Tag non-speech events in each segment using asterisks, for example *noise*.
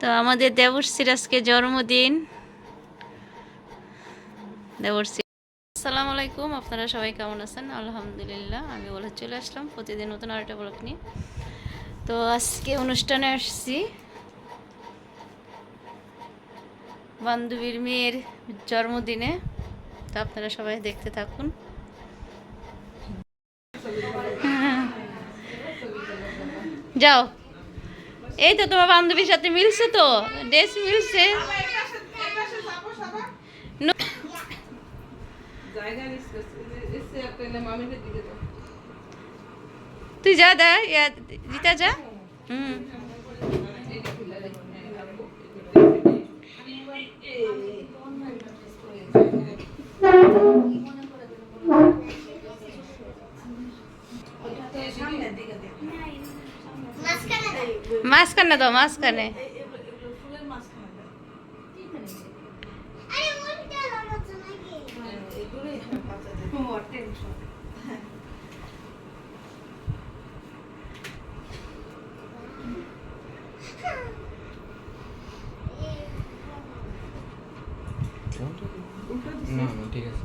তো আমাদের দেবশ্রীর আজকে জন্মদিন। দেবশ্রী আসসালামু আলাইকুম, আপনারা সবাই কেমন আছেন? আলহামদুলিল্লাহ, আমি বলে চলে আসলাম প্রতিদিন নতুন আরেকটা ব্লগ নিয়ে। তো আজকে অনুষ্ঠানে আসছি। বান্ধবীর মেয়ের জন্মদিনে, তো আপনারা সবাই দেখতে থাকুন। যাও। এই তো তোমার বান্ধবীর সাথে মিলছে তো, ড্রেস মিলছে। তুই যা দা রিতা যা। হুম। রেখে মাঝখানে দাও মাঝখানে না না ঠিক আছে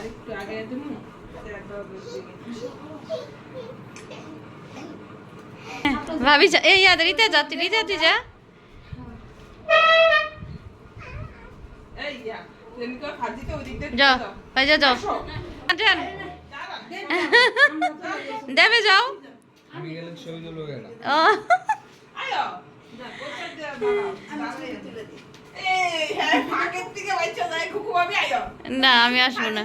আর একটু আগে দেবো ভাবি যা এই ইয়া রিতা যা তুই রিতা তুই যা। যাও ভাই যা যাও। দেবে যাও। আমি গেলে ছবি তুলবো কেন? ও। না আমি আসব না।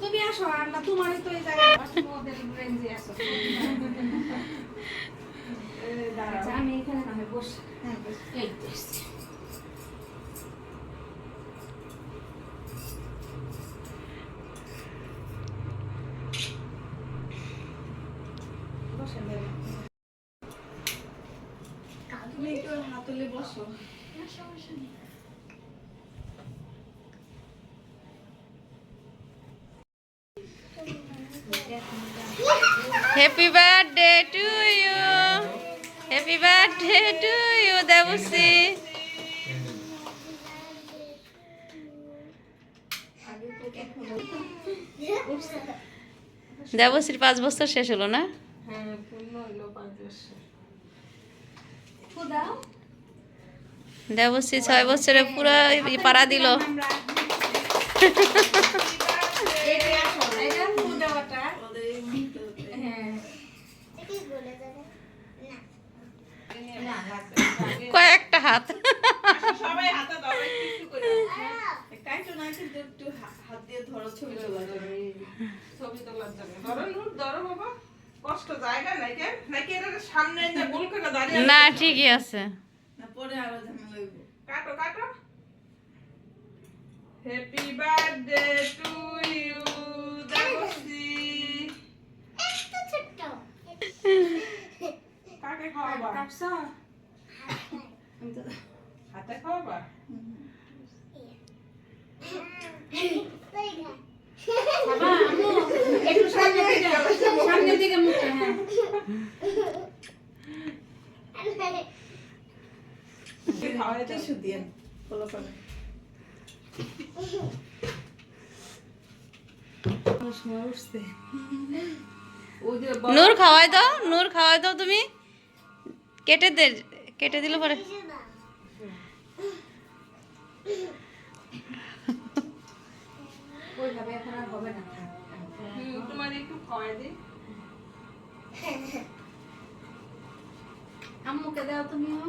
তুমি আসো আর না তোমারই তো এই জায়গায় ওদের রেঞ্জে আসো। আচ্ছা আমি এখানে না হয় বসে। এই তো এসছি। বসে দেবে। তুমি একটু হাতলে বসো। Happy birthday to you happy birthday to you Debashree দেবশ্রীর পাঁচ বছর শেষ হলো না? হ্যাঁ পূর্ণ হলো পাঁচ বছর। খুদাও দেবশ্রী ছয় বছরে পুরো পাড়া দিল। কয়েকটা হাত। না ঠিকই আছে। পরে আরও ঝামেলা হইব। কাটো কাটো। Happy birthday to you Debashree কাকে খাওয়াবা? কাটছো? হাতে খাওয়াবা? একটু সামনে সামনের দিকে মুখটা হ্যাঁ। নূর খাওয়াই দাও নূর খাওয়াই দাও তুমি। কেটে দে কেটে পরে। আম্মুকে দাও তুমিও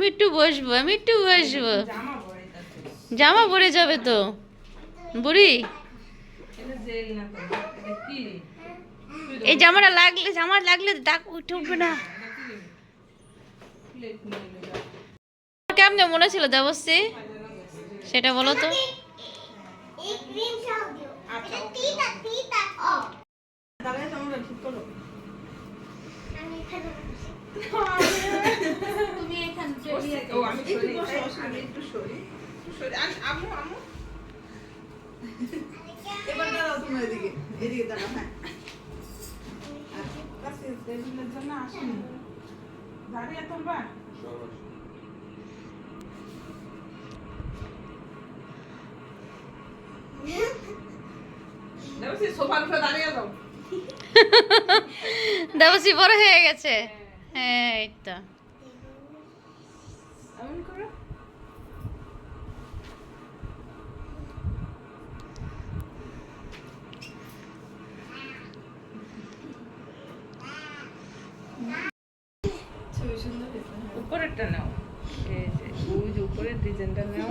আমি একটু বসবো আমি একটু বসবো। জামা পরে যাচ্ছে জামা পরে যাবে তো। বুড়ি? এই জামাটা লাগলে জামা লাগলে ডাক উঠে উঠবে না। কেমনে মনে ছিল দেবশ্রী? সেটা বলো তো। एक তুমি ও আমি আমি একটু সরি। সরি আমু আমু এবার দাঁড়াও তুমি এদিকে এদিকে দাঁড়াও হ্যাঁ। দেবসি বড় হয়ে গেছে। হ্যাঁ এই তো উপরেরটা নাও উপরের ডিজাইনটা নাও।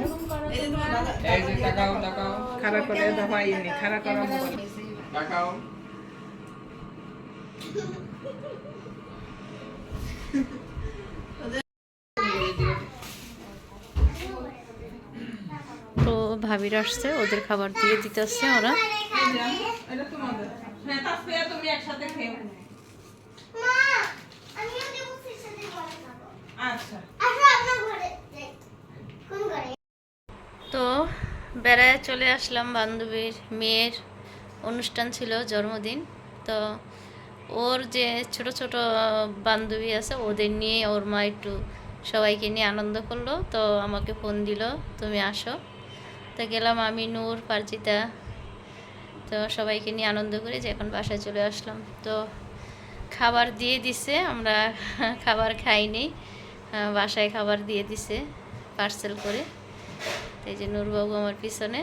এই যে তাকাও তাকাও খাড়া করে দাও পাইনি খাড়া করা মোবাইল তাকাও তো ভাবির আসছে, ওদের খাবার দিয়ে দিতে আসছে ওরা। তো বেড়ায় চলে আসলাম বান্ধবীর মেয়ের অনুষ্ঠান ছিল জন্মদিন, তো ওর যে ছোট ছোট বান্ধবী আছে, ওদের নিয়ে ওর মা একটু সবাইকে নিয়ে আনন্দ করল। তো আমাকে ফোন দিল, তুমি আসো। তো গেলাম আমি, নূর, পারজিতা, তো সবাইকে নিয়ে আনন্দ করে যে এখন বাসায় চলে আসলাম। তো খাবার দিয়ে দিছে, আমরা *laughs* খাবার খাইনি বাসায় খাবার দিয়ে দিছে পার্সেল করে। এই যে নূরবাবু আমার পিছনে।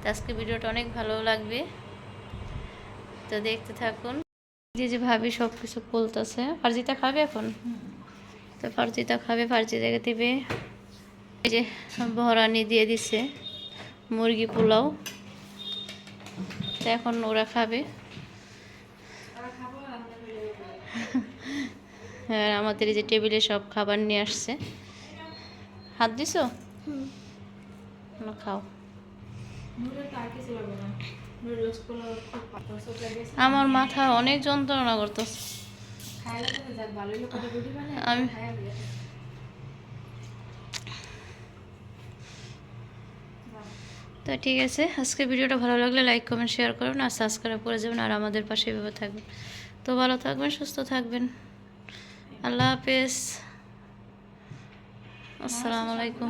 তো আজকে ভিডিওটা অনেক ভালো লাগবে। তো দেখতে থাকুন। যে যে ভাবি সব কিছু বলতেছে ফার্জিতা খাবে এখন? তো ফার্জিতা খাবে ফার্জিতাকে দেবে। এই যে ভরানি দিয়ে দিছে মুরগি পোলাও। তো এখন ওরা খাবে। হ্যাঁ আমাদের এই যে টেবিলে সব খাবার নিয়ে আসছে। হাত দিছো? খাও। আমার মাথা অনেক যন্ত্রণা করতেছে। খাইলে তো যাক ভালোই লোক করে রুটি বানায় আমি- তো ঠিক আছে, আজকে ভিডিওটা ভালো লাগলে লাইক কমেন্ট শেয়ার করুন আর সাবস্ক্রাইব করে যাবেন আর আমাদের পাশে এভাবে থাকবেন। তো ভালো থাকবেন, সুস্থ থাকবেন। আল্লাহ হাফেজ। আসসালামু আলাইকুম।